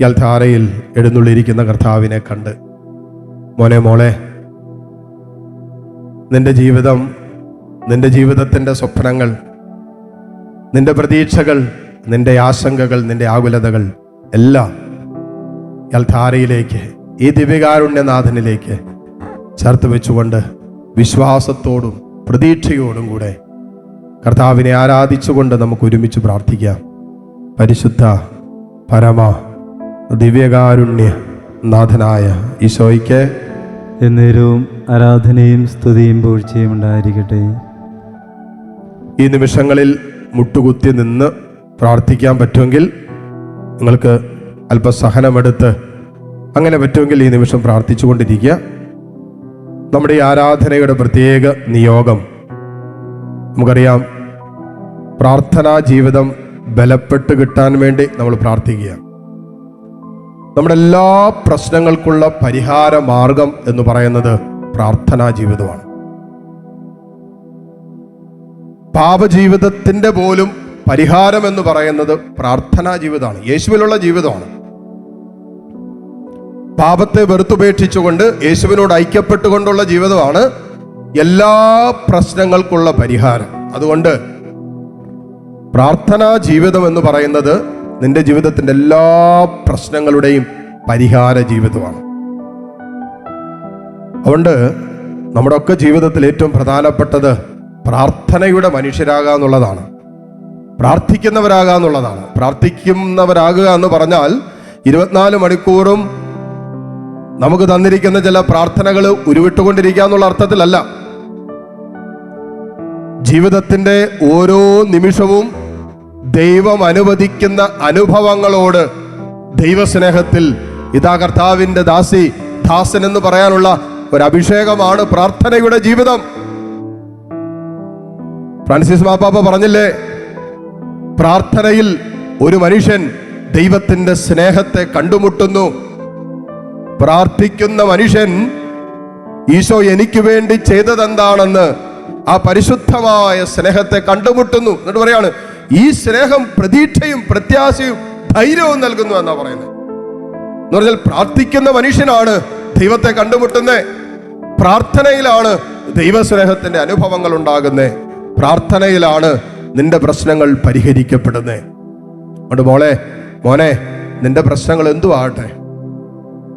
ഇയാൾ ധാരയിൽ എഴുന്നള്ളിയിരിക്കുന്ന കർത്താവിനെ കണ്ട് മോനെ മോളെ നിന്റെ ജീവിതം നിന്റെ ജീവിതത്തിന്റെ സ്വപ്നങ്ങൾ നിന്റെ പ്രതീക്ഷകൾ നിന്റെ ആശങ്കകൾ നിന്റെ ആകുലതകൾ എല്ലാം ഇയാൾ ധാരയിലേക്ക് ഈ ദിവ്യകാരുണ്യനാഥനിലേക്ക് ചേർത്ത് വെച്ചുകൊണ്ട് വിശ്വാസത്തോടും പ്രതീക്ഷയോടും കൂടെ കർത്താവിനെ ആരാധിച്ചുകൊണ്ട് നമുക്ക് ഒരുമിച്ച് പ്രാർത്ഥിക്കാം. പരിശുദ്ധ പരമ ദിവ്യകാരുണ്യ നാഥനായ ഈശോയ്ക്ക് എന്നേരവും ആരാധനയും സ്തുതിയും പൂഴ്ചയും ഉണ്ടായിരിക്കട്ടെ. ഈ നിമിഷങ്ങളിൽ മുട്ടുകുത്തി നിന്ന് പ്രാർത്ഥിക്കാൻ പറ്റുമെങ്കിൽ നിങ്ങൾക്ക് അല്പസഹനമെടുത്ത് അങ്ങനെ പറ്റുമെങ്കിൽ ഈ നിമിഷം പ്രാർത്ഥിച്ചുകൊണ്ടിരിക്കുക. നമ്മുടെ ഈ ആരാധനയുടെ പ്രത്യേക നിയോഗം നമുക്കറിയാം പ്രാർത്ഥനാ ജീവിതം ബലപ്പെട്ട് കിട്ടാൻ വേണ്ടി നമ്മൾ പ്രാർത്ഥിക്കുക. നമ്മുടെ എല്ലാ പ്രശ്നങ്ങൾക്കുള്ള പരിഹാര മാർഗം എന്ന് പറയുന്നത് പ്രാർത്ഥനാ ജീവിതമാണ്. പാപജീവിതത്തിന്റെ പോലും പരിഹാരം എന്ന് പറയുന്നത് പ്രാർത്ഥനാ ജീവിതമാണ്. യേശുവിലുള്ള ജീവിതമാണ്. പാപത്തെ വെറുത്തുപേക്ഷിച്ചുകൊണ്ട് യേശുവിനോട് ഐക്യപ്പെട്ടുകൊണ്ടുള്ള ജീവിതമാണ് എല്ലാ പ്രശ്നങ്ങൾക്കുള്ള പരിഹാരം. അതുകൊണ്ട് പ്രാർത്ഥനാ ജീവിതം എന്ന് പറയുന്നത് നിന്റെ ജീവിതത്തിന്റെ എല്ലാ പ്രശ്നങ്ങളുടെയും പരിഹാര ജീവിതമാണ്. അതുകൊണ്ട് നമ്മുടെ ഒക്കെ ജീവിതത്തിൽ ഏറ്റവും പ്രധാനപ്പെട്ടത് പ്രാർത്ഥനയുടെ മനുഷ്യരാകുക എന്നുള്ളതാണ്. പ്രാർത്ഥിക്കുന്നവരാകുക എന്നുള്ളതാണ്. പ്രാർത്ഥിക്കുന്നവരാകുക എന്ന് പറഞ്ഞാൽ ഇരുപത്തിനാല് മണിക്കൂറും നമുക്ക് തന്നിരിക്കുന്ന ചില പ്രാർത്ഥനകൾ ഉരുവിട്ടുകൊണ്ടിരിക്കുക എന്നുള്ള അർത്ഥത്തിലല്ല. ജീവിതത്തിന്റെ ഓരോ നിമിഷവും ദൈവം അനുവദിക്കുന്ന അനുഭവങ്ങളോട് ദൈവസ്നേഹത്തിൽ ഇതാ കർത്താവിന്റെ ദാസി ദാസൻ എന്ന് പറയാനുള്ള ഒരു അഭിഷേകമാണ് പ്രാർത്ഥനയുടെ ജീവിതം. ഫ്രാൻസിസ് മാപ്പാപ്പ പറഞ്ഞില്ലേ പ്രാർത്ഥനയിൽ ഒരു മനുഷ്യൻ ദൈവത്തിന്റെ സ്നേഹത്തെ കണ്ടുമുട്ടുന്നു. പ്രാർത്ഥിക്കുന്ന മനുഷ്യൻ ഈശോ എനിക്ക് വേണ്ടി ചെയ്തതെന്താണെന്ന് ആ പരിശുദ്ധമായ സ്നേഹത്തെ കണ്ടുമുട്ടുന്നു. എന്നിട്ട് പറയാണ് ഈ സ്നേഹം പ്രതീക്ഷയും പ്രത്യാശയും ധൈര്യവും നൽകുന്നു എന്നാ പറയുന്നത്. എന്ന് പറഞ്ഞാൽ പ്രാർത്ഥിക്കുന്ന മനുഷ്യനാണ് ദൈവത്തെ കണ്ടുമുട്ടുന്നത് പ്രാർത്ഥനയിലാണ് ദൈവസ്നേഹത്തിന്റെ അനുഭവങ്ങൾ ഉണ്ടാകുന്നേ. പ്രാർത്ഥനയിലാണ് നിന്റെ പ്രശ്നങ്ങൾ പരിഹരിക്കപ്പെടുന്നത് അതുകൊണ്ട് മോളെ മോനെ നിന്റെ പ്രശ്നങ്ങൾ എന്തു ആകട്ടെ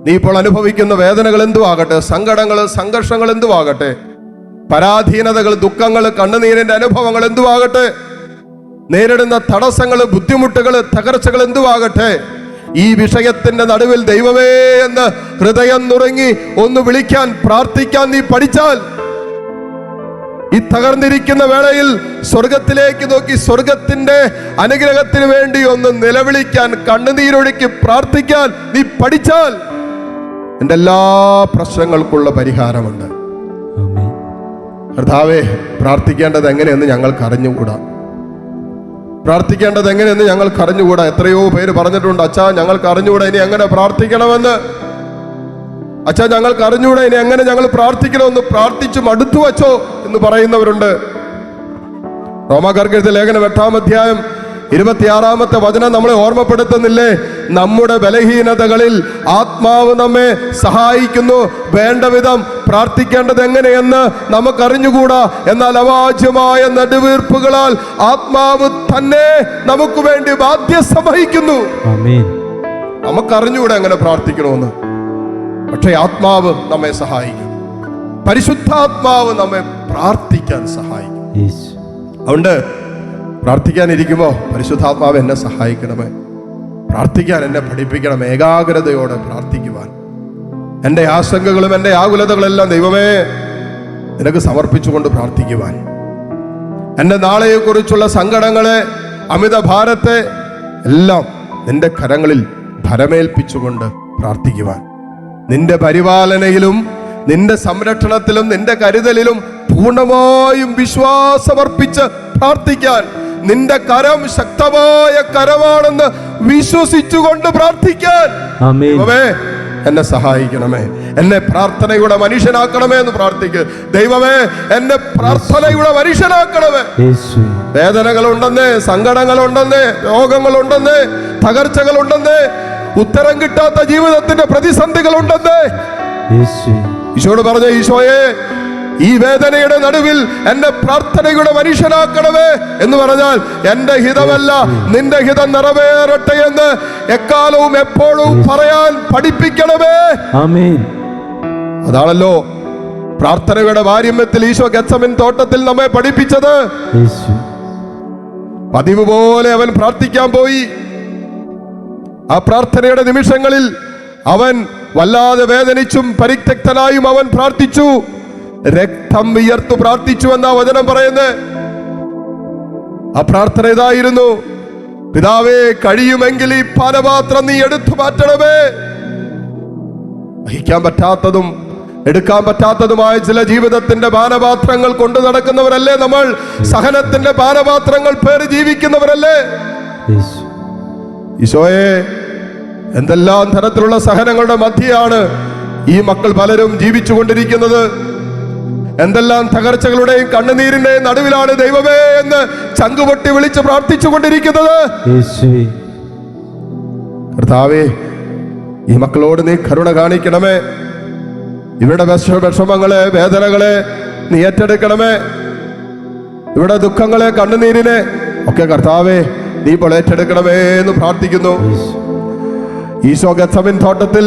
നീ ഇപ്പോൾ അനുഭവിക്കുന്ന വേദനകൾ എന്തു ആകട്ടെ സങ്കടങ്ങൾ സംഘർഷങ്ങൾ എന്തു ആകട്ടെ പരാധീനതകൾ ദുഃഖങ്ങൾ കണ്ണുനീരിന്റെ അനുഭവങ്ങൾ എന്തു ആകട്ടെ നേരിടുന്ന തടസ്സങ്ങൾ ബുദ്ധിമുട്ടുകൾ തകർച്ചകൾ എന്തുവാകട്ടെ ഈ വിഷയത്തിന്റെ നടുവിൽ ദൈവമേ എന്ന് ഹൃദയം നുറങ്ങി ഒന്ന് വിളിക്കാൻ പ്രാർത്ഥിക്കാൻ നീ പഠിച്ചാൽ ഈ തകർന്നിരിക്കുന്ന വേളയിൽ സ്വർഗത്തിലേക്ക് നോക്കി സ്വർഗത്തിന്റെ അനുഗ്രഹത്തിന് വേണ്ടി ഒന്ന് നിലവിളിക്കാൻ കണ്ണുനീരൊഴുക്കി പ്രാർത്ഥിക്കാൻ നീ പഠിച്ചാൽ എന്റെ എല്ലാ പ്രശ്നങ്ങൾക്കുള്ള പരിഹാരമുണ്ട്. കർത്താവേ പ്രാർത്ഥിക്കേണ്ടത് എങ്ങനെയെന്ന് ഞങ്ങൾക്ക് അറിഞ്ഞുകൂടാ പ്രാർത്ഥിക്കേണ്ടത് എങ്ങനെയെന്ന് ഞങ്ങൾക്ക് അറിഞ്ഞുകൂടാ എത്രയോ പേര് പറഞ്ഞിട്ടുണ്ട് അച്ഛാ ഞങ്ങൾക്ക് അറിഞ്ഞുകൂടാ ഇനി എങ്ങനെ പ്രാർത്ഥിക്കണമെന്ന്? അച്ഛാ ഞങ്ങൾക്ക് അറിഞ്ഞുകൂടാ ഇനി എങ്ങനെ ഞങ്ങൾ പ്രാർത്ഥിക്കണമെന്ന്? പ്രാർത്ഥിച്ചു മടുത്തു വച്ചോ എന്ന് പറയുന്നവരുണ്ട്. റോമാകർക്കെഴുത്ത ലേഖനം എട്ടാം അധ്യായം ഇരുപത്തിയാറാമത്തെ വചനം നമ്മളെ ഓർമ്മപ്പെടുത്തുന്നില്ലേ? നമ്മുടെ ബലഹീനതകളിൽ ആത്മാവ് നമ്മെ സഹായിക്കുന്നു. വേണ്ട വിധം പ്രാർത്ഥിക്കേണ്ടത് എങ്ങനെയെന്ന് നമുക്കറിഞ്ഞുകൂടാ? എന്നാൽ അവാജ്യമായ നടുവീർപ്പുകളാൽ ആത്മാവ് തന്നെ നമുക്ക് വേണ്ടി ബാധ്യസ്ഥ വഹിക്കുന്നു. നമുക്കറിഞ്ഞുകൂടെ എങ്ങനെ പ്രാർത്ഥിക്കണമെന്ന്. പക്ഷേ ആത്മാവ് നമ്മെ സഹായിക്കും. പരിശുദ്ധാത്മാവ് നമ്മെ പ്രാർത്ഥിക്കാൻ സഹായിക്കും. അതുകൊണ്ട് പ്രാർത്ഥിക്കാനിരിക്കുമ്പോൾ പരിശുദ്ധാത്മാവ് എന്നെ സഹായിക്കണമേ. പ്രാർത്ഥിക്കാൻ എന്നെ പഠിപ്പിക്കണം. ഏകാഗ്രതയോടെ പ്രാർത്ഥിക്കുവാൻ എന്റെ ആശങ്കകളും എന്റെ ആകുലതകളെല്ലാം ദൈവമേ നിനക്ക് സമർപ്പിച്ചുകൊണ്ട് പ്രാർത്ഥിക്കുവാൻ. എന്റെ നാളെയെക്കുറിച്ചുള്ള സങ്കടങ്ങളെ അമിത ഭാരത്തെ എല്ലാം നിന്റെ കരങ്ങളിൽ ഭരമേൽപ്പിച്ചുകൊണ്ട് പ്രാർത്ഥിക്കുവാൻ. നിന്റെ പരിപാലനയിലും നിന്റെ സംരക്ഷണത്തിലും നിന്റെ കരുതലിലും പൂർണമായും വിശ്വാസമർപ്പിച്ച് പ്രാർത്ഥിക്കാൻ. നിന്റെ കരം ശക്തമായ കരമാണെന്ന് വിശ്വസിച്ചുകൊണ്ട് പ്രാർത്ഥിക്കാൻ. എന്നെ സഹായിക്കണമേ. എന്നെ പ്രാർത്ഥനയുടെ മനുഷ്യനാക്കണമേ എന്ന് പ്രാർത്ഥിക്കുക ദൈവമേ എന്നെ പ്രാർത്ഥനയുടെ മനുഷ്യനാക്കണമേ. വേദനകളുണ്ടെന്നേ സങ്കടങ്ങളുണ്ടെന്ന് രോഗങ്ങളുണ്ടെന്ന് തകർച്ചകളുണ്ടെന്ന് ഉത്തരം കിട്ടാത്ത ജീവിതത്തിന്റെ പ്രതിസന്ധികളുണ്ടെന്നേ. ഈശോട് പറഞ്ഞ ഈശോയെ ഈ വേദനയുടെ നടുവിൽ എന്നെ പ്രാർത്ഥനയുടെ മനുഷ്യനാക്കണമേ എന്ന് പറഞ്ഞാൽ എന്റെ ഹിതമല്ല നിന്റെ ഹിതം നിറവേറട്ടെ എന്ന് എക്കാലവും എപ്പോഴും പറയാൻ പഠിപ്പിക്കണമേ. അതാണല്ലോ പ്രാർത്ഥനയുടെ വാര്യമ്യത്തിൽ ഈശോ ഗച്ചമിൻ തോട്ടത്തിൽ നമ്മെ പഠിപ്പിച്ചത്. പതിവ് പോലെ അവൻ പ്രാർത്ഥിക്കാൻ പോയി. ആ പ്രാർത്ഥനയുടെ നിമിഷങ്ങളിൽ അവൻ വല്ലാതെ വേദനിച്ചും പരിത്യക്തനായും അവൻ പ്രാർത്ഥിച്ചു. രക്തം വിയർത്തു പ്രാർത്ഥിച്ചു എന്നാ വചനം പറയുന്നത്. ആ പ്രാർത്ഥന ഇതായിരുന്നു. പിതാവേ കഴിയുമെങ്കിൽ ഈ പാനപാത്രം നീ എടുത്തു മാറ്റണമേ. വഹിക്കാൻ പറ്റാത്തതും എടുക്കാൻ പറ്റാത്തതുമായ ചില ജീവിതത്തിന്റെ പാനപാത്രങ്ങൾ കൊണ്ടു നടക്കുന്നവരല്ലേ നമ്മൾ? സഹനത്തിന്റെ പാനപാത്രങ്ങൾ പേര് ജീവിക്കുന്നവരല്ലേ? ഈശോയെ എന്തെല്ലാം തരത്തിലുള്ള സഹനങ്ങളുടെ മധ്യയാണ് ഈ മക്കൾ പലരും ജീവിച്ചു കൊണ്ടിരിക്കുന്നത് എന്തെല്ലാം തകർച്ചകളുടെയും കണ്ണുനീരിന്റെയും നടുവിലാണ് ദൈവമേ എന്ന് ചങ്കുപൊട്ടി വിളിച്ച് പ്രാർത്ഥിച്ചു കൊണ്ടിരിക്കുന്നത് കർത്താവേ ഈ മക്കളോട് നീ കരുണ കാണിക്കണമേ. ഇവിടെ വിഷ വിഷമങ്ങളെ വേദനകളെ നീ ഏറ്റെടുക്കണമേ. ഇവിടെ ദുഃഖങ്ങളെ കണ്ണുനീരിനെ ഒക്കെ കർത്താവേ നീ ഇപ്പോൾ ഏറ്റെടുക്കണമേ എന്ന് പ്രാർത്ഥിക്കുന്നു. ഈശോ ഗസമിൻ തോട്ടത്തിൽ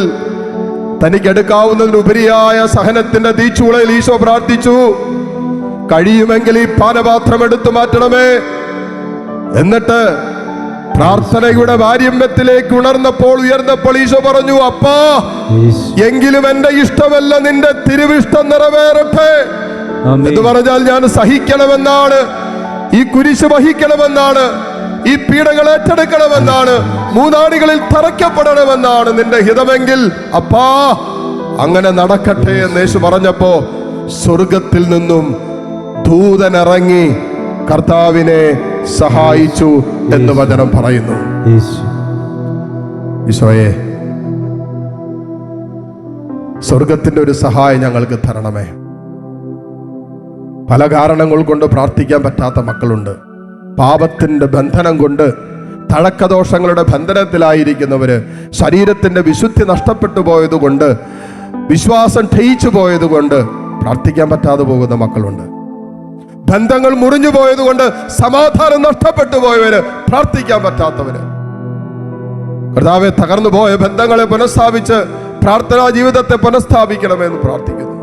തനിക്ക് എടുക്കാവുന്നതിനുപരിയായ സഹനത്തിന്റെ തീച്ചൂളയിൽ ഈശോ പ്രാർത്ഥിച്ചു. കഴിയുമെങ്കിൽ ഈ പാനപാത്രം എടുത്തു മാറ്റണമേ. എന്നിട്ട് പ്രാർത്ഥനയുടെ വാര്യമ്യത്തിലേക്ക് ഉണർന്നപ്പോൾ ഉയർന്നപ്പോൾ ഈശോ പറഞ്ഞു അപ്പാ എങ്കിലും എന്റെ ഇഷ്ടമല്ല നിന്റെ തിരുവിഷ്ടം നിറവേറട്ടെ. എന്ന് പറഞ്ഞാൽ ഞാൻ സഹിക്കണമെന്നാണ് ഈ കുരിശ് വഹിക്കണമെന്നാണ്. ഈ പീഡകൾ ഏറ്റെടുക്കണമെന്നാണ് മൂന്നാടികളിൽ തറയ്ക്കപ്പെടണമെന്നാണ് നിന്റെ ഹിതമെങ്കിൽ അപ്പാ അങ്ങനെ നടക്കട്ടെ എന്ന് യേശു പറഞ്ഞപ്പോ സ്വർഗത്തിൽ നിന്നും ദൂതനിറങ്ങി കർത്താവിനെ സഹായിച്ചു എന്ന് വചനം പറയുന്നു. ഈശോയെ സ്വർഗത്തിന്റെ ഒരു സഹായം ഞങ്ങൾക്ക് തരണമേ. പല കാരണങ്ങൾ കൊണ്ട് പ്രാർത്ഥിക്കാൻ പറ്റാത്ത മക്കളുണ്ട്. പാപത്തിന്റെ ബന്ധനം കൊണ്ട് തഴക്കദോഷങ്ങളുടെ ബന്ധനത്തിലായിരിക്കുന്നവര് ശരീരത്തിന്റെ വിശുദ്ധി നഷ്ടപ്പെട്ടു പോയതുകൊണ്ട് വിശ്വാസം ക്ഷയിച്ചു പോയതുകൊണ്ട് പ്രാർത്ഥിക്കാൻ പറ്റാതെ പോകുന്ന മക്കളുണ്ട്. ബന്ധങ്ങൾ മുറിഞ്ഞു പോയതുകൊണ്ട് സമാധാനം നഷ്ടപ്പെട്ടു പോയവര് പ്രാർത്ഥിക്കാൻ പറ്റാത്തവര്. കർത്താവെ തകർന്നു പോയ ബന്ധങ്ങളെ പുനഃസ്ഥാപിച്ച് പ്രാർത്ഥനാ ജീവിതത്തെ പുനഃസ്ഥാപിക്കണമെന്ന് പ്രാർത്ഥിക്കുന്നു.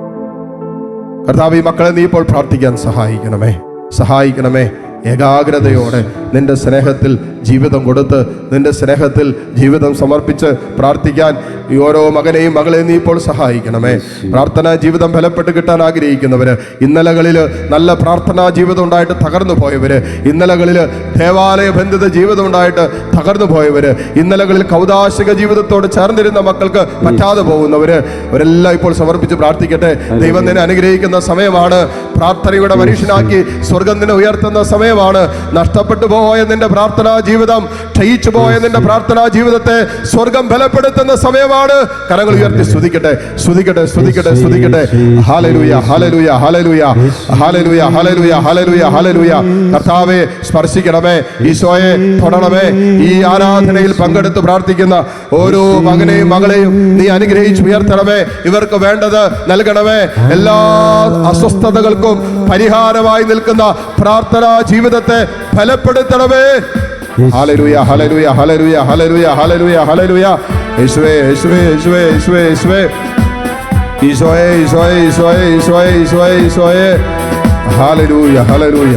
കർത്താവ് ഈ മക്കളെ നീ ഇപ്പോൾ പ്രാർത്ഥിക്കാൻ സഹായിക്കണമേ. സഹായിക്കണമേ. ഏകാഗ്രതയോടെ നിന്റെ സ്നേഹത്തിൽ ജീവിതം കൊടുത്ത് നിന്റെ സ്നേഹത്തിൽ ജീവിതം സമർപ്പിച്ച് പ്രാർത്ഥിക്കാൻ ഈ ഓരോ മകനെയും മകളെയും നീ ഇപ്പോൾ സഹായിക്കണമേ. പ്രാർത്ഥനാ ജീവിതം ഫലപ്പെട്ട് കിട്ടാൻ ആഗ്രഹിക്കുന്നവര് ഇന്നലകളിൽ നല്ല പ്രാർത്ഥനാ ജീവിതം ഉണ്ടായിട്ട് തകർന്നു പോയവര് ഇന്നലകളിൽ ദേവാലയ ബന്ധിത ജീവിതം ഉണ്ടായിട്ട് തകർന്നു പോയവര് ഇന്നലകളിൽ കൗതാശിക ജീവിതത്തോട് ചേർന്നിരുന്ന മക്കൾക്ക് പറ്റാതെ പോകുന്നവര് അവരെല്ലാം ഇപ്പോൾ സമർപ്പിച്ച് പ്രാർത്ഥിക്കട്ടെ. ദൈവം നിന്നെ അനുഗ്രഹിക്കുന്ന സമയമാണ്. പ്രാർത്ഥനയുടെ മനുഷ്യനാക്കി സ്വർഗം നിന്നെ ഉയർത്തുന്ന സമയമാണ്. നഷ്ടപ്പെട്ടു പോയ നിന്റെ പ്രാർത്ഥനാ ജീവിതം ക്ഷയിച്ചു പോയ നിന്റെ പ്രാർത്ഥനാ ജീവിതത്തെ സ്വർഗം ബലപ്പെടുത്തുന്ന സമയമാണ്. കരങ്ങൾ ഉയർത്തി സ്തുതിക്കട്ടെ സ്തുതിക്കട്ടെ സ്തുതിക്കട്ടെ സ്തുതിക്കട്ടെ. Hallelujah hallelujah hallelujah hallelujah hallelujah hallelujah hallelujah കർത്താവെ സ്പർശിക്കണമേ ഈശോയെ തൊടണമേ. ഈ ആരാധനയിൽ പങ്കെടുത്ത് പ്രാർത്ഥിക്കുന്ന ഓരോ മകനെയും മകളെയും നീ അനുഗ്രഹിച്ച് ഉയർത്തണമേ. ഇവർക്ക് വേണ്ടത് നൽകണമേ. എല്ലാ അസ്വസ്ഥതകൾക്കും പരിഹാരമായി നിൽക്കുന്ന പ്രാർത്ഥനാ ജീവിതത്തെ ഫലപ്പെടുത്തണമേ. ഹലലുയ ഹലരുയ ഹലരുയ ഹലരുയ ഹലരുയ ഹലലുയ യേശുവേ യേശുവേ യേശുവേ യേശുവേ യേശുവേ ഈശോയെ ഈശോയെ ഈശോയെ ഈശോയെ ഈശോയെ ഈശോയെ hallelujah hallelujah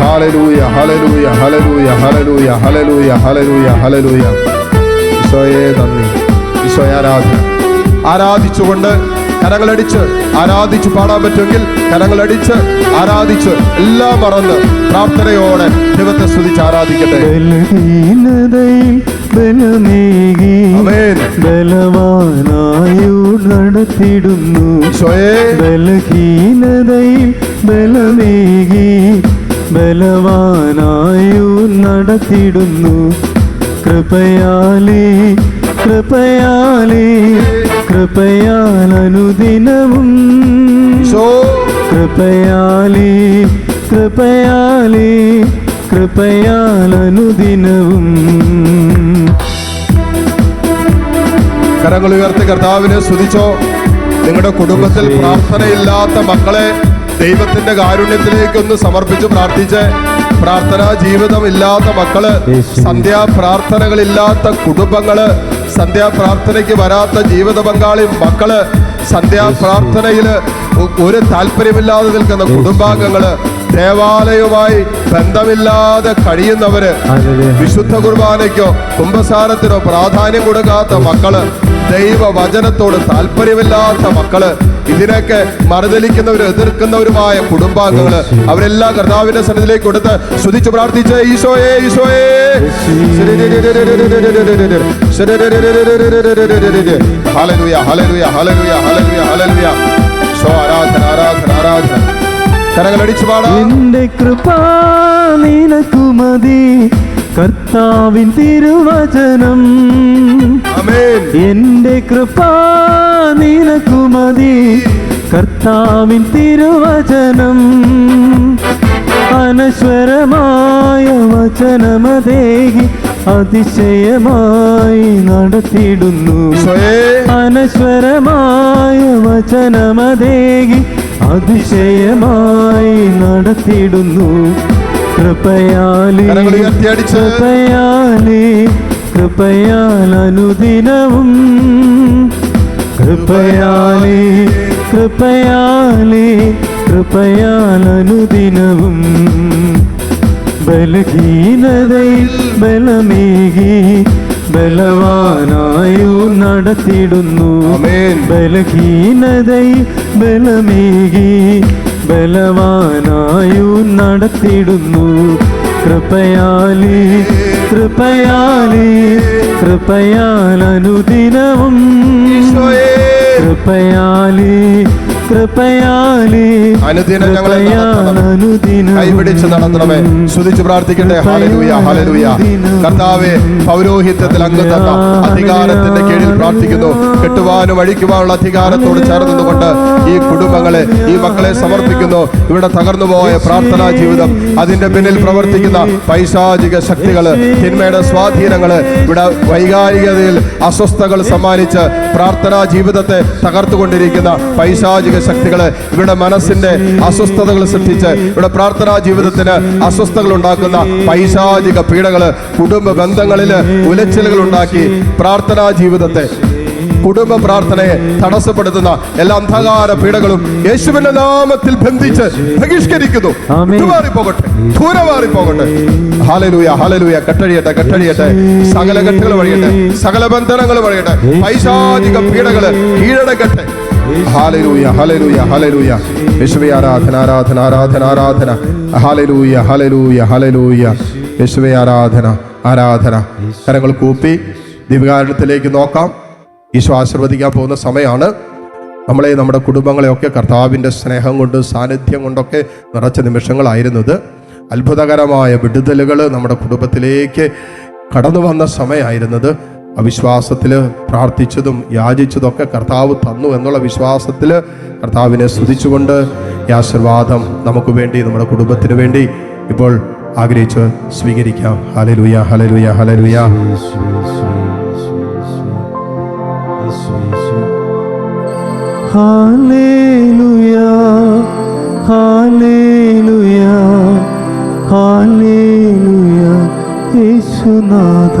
hallelujah hallelujah hallelujah hallelujah hallelujah hallelujah hallelujah ഈശോയെ നന്ദി. ഈശോയെ ആരാധന. ആരാധിച്ചുകൊണ്ട് കരങ്ങളടിച്ച് ആരാധിച്ച് പാടാൻ പറ്റുമെങ്കിൽ കരങ്ങളടിച്ച് ആരാധിച്ച് എല്ലാം മറന്ന് പ്രാർത്ഥനയോടെ ദൈവത്തെ സ്തുതിച്ച് ആരാധിക്കട്ടെ. നടത്തിടുന്നു കൃപയാലേ കൃപയാലേ കൃപയാൽ അനുദിനവും. കൃപയാലേ കൃപയാലേ കൃപയാൽ അനുദിനവും. കരങ്ങൾ ഉയർത്തി കർത്താവിനെ സ്തുതിച്ചോ. നിങ്ങളുടെ കുടുംബത്തിൽ പ്രാർത്ഥനയില്ലാത്ത മക്കളെ ദൈവത്തിന്റെ കാരുണ്യത്തിലേക്ക് ഒന്ന് സമർപ്പിച്ച് പ്രാർത്ഥിച്ച്. പ്രാർത്ഥനാ ജീവിതമില്ലാത്ത മക്കൾ സന്ധ്യാ പ്രാർത്ഥനകളില്ലാത്ത കുടുംബങ്ങൾ സന്ധ്യാ പ്രാർത്ഥനയ്ക്ക് വരാത്ത ജീവിത പങ്കാളി മക്കൾ സന്ധ്യാ പ്രാർത്ഥനയിൽ ഒരു താല്പര്യമില്ലാതെ നിൽക്കുന്ന കുടുംബാംഗങ്ങൾ ദേവാലയവുമായി ബന്ധമില്ലാതെ കഴിയുന്നവര് വിശുദ്ധ കുർബാനയ്ക്കോ കുംഭസാരത്തിനോ പ്രാധാന്യം കൊടുക്കാത്ത മക്കൾ ദൈവ വചനത്തോട് താല്പര്യമില്ലാത്ത മക്കൾ ഇതിനൊക്കെ മറുതലിക്കുന്നവരും എതിർക്കുന്നവരുമായ കുടുംബാംഗങ്ങൾ അവരെല്ലാം കർത്താവിന്റെ സന്നിധിയിലേക്ക് കൊടുത്ത് സ്തുതിച്ച് പ്രാർത്ഥിച്ച ഈശോയെ ഈശോയെ. എന്റെ കൃപ നിനക്കുമതി. കർത്താവിൻ തിരുവചനം എന്റെ കൃപ നിനക്കുമതി കർത്താവിൻ തിരുവചനം അനശ്വരമായ വചനമതേകി അതിശയമായി നടത്തിയിടുന്നു. അനശ്വരമായ വചനമതേകി അതിശയമായി നടത്തിയിടുന്നു. കൃപയാലി കൃപയാലി കൃപയാൽ അനുദിനവും കൃപയാലേ കൃപയാലേ കൃപയാൽ അനുദിനവും ബലഹീനതയിൽ ബലമേകി ബലവാനായു നടത്തിടുന്നു. ബലഹീനതയിൽ ബലമേകി ബലവാനായു നടത്തിയിടുന്നു കൃപയാലി കൃപയാലി കൃപയാൽ അനുദിനവും ഈശോയെ. കൃപയാലി കൃപയാലി അനുദിനം ഞങ്ങളെ. കൈപിടിച്ച് നടത്തണമേ. സ്തുതിച്ച് പ്രാർത്ഥിക്കട്ടെ. ഹാലലൂയ ഹാലലൂയ കർത്താവെ പൗരോഹിത്യത്തിൽ തന്ന അധികാരത്തിന്റെ കീഴിൽ പ്രാർത്ഥിക്കുന്നു. കെട്ടുവാനും അഴിക്കുവാനുള്ള അധികാരത്തോട് ചേർന്നുകൊണ്ട് ഈ കുടുംബങ്ങളെ ഈ മക്കളെ സമർപ്പിക്കുന്നു. ഇവിടെ തകർന്നുപോയ പ്രാർത്ഥനാ ജീവിതം അതിന്റെ പിന്നിൽ പ്രവർത്തിക്കുന്ന പൈശാചിക ശക്തികൾ തിന്മയുടെ സ്വാധീനങ്ങൾ ഇവിടെ വൈകാരികതയിൽ അസ്വസ്ഥകൾ സമ്മാനിച്ച് പ്രാർത്ഥനാ ജീവിതത്തെ തകർത്തുകൊണ്ടിരിക്കുന്ന പൈശാചിക ശക്തികൾ ഇവരുടെ മനസ്സിന്റെ അസ്വസ്ഥതകൾ സൃഷ്ടിച്ച് ഇവിടെ പ്രാർത്ഥനാ ജീവിതത്തിന് അസ്വസ്ഥതകൾ ഉണ്ടാക്കുന്ന പൈശാചിക പീഡകൾ കുടുംബ ബന്ധങ്ങളിൽ ഉലച്ചിലുകൾ ഉണ്ടാക്കി പ്രാർത്ഥനാ ജീവിതത്തെ കുടുംബ പ്രാർത്ഥനയെ തടസ്സപ്പെടുത്തുന്ന എല്ലാ അന്ധകാര പീഡകളും യേശുവിന്റെ നാമത്തിൽ ബന്ധിച്ച് ബഹിഷ്കരിക്കുന്നു. മാറിപ്പോകട്ടെ ദൂരെ മാറിപ്പോകട്ടെ ഹാലലൂയ ഹാലലൂയ കെട്ടഴിയട്ടെ കെട്ടഴിയട്ടെ. സകല കെട്ടുകൾ വഴിയട്ടെ സകല ബന്ധനങ്ങൾ വഴിയട്ടെ. പൈശാചിക പീഡകൾ കീഴടക്കട്ടെ. ഹാലലൂയ ഹാലലൂയ ഹാലലൂയ യേശുവേ ആരാധന ആരാധന ആരാധന ആരാധന ഹാലലൂയ ഹാലലൂയ യേശുവേ ആരാധന ആരാധന കരങ്ങൾ കൂപ്പി ദിവ്യകാരണത്തിലേക്ക് നോക്കാം. ഈശോ ആശീർവദിക്കാൻ പോകുന്ന സമയമാണ് നമ്മളെ നമ്മുടെ കുടുംബങ്ങളെയൊക്കെ കർത്താവിന്റെ സ്നേഹം കൊണ്ട് സാന്നിധ്യം കൊണ്ടൊക്കെ നിറച്ച നിമിഷങ്ങളായിരുന്നത്. അത്ഭുതകരമായ വിടുതലുകൾ നമ്മുടെ കുടുംബത്തിലേക്ക് കടന്നു വന്ന സമയമായിരുന്നത്. അവിശ്വാസത്തിൽ പ്രാർത്ഥിച്ചതും യാചിച്ചതൊക്കെ കർത്താവ് തന്നു എന്നുള്ള വിശ്വാസത്തിൽ കർത്താവിനെ സ്തുതിച്ചുകൊണ്ട് ഈ ആശീർവാദം നമുക്ക് വേണ്ടി നമ്മുടെ കുടുംബത്തിന് വേണ്ടി ഇപ്പോൾ ആഗ്രഹിച്ച് സ്വീകരിക്കാം. ഹലലുയ ഹലലുയ ഹലലുയ ഹാലേലുയാ ഹാലേലുയാ ഹാലേലുയാ യേശുനാഥ.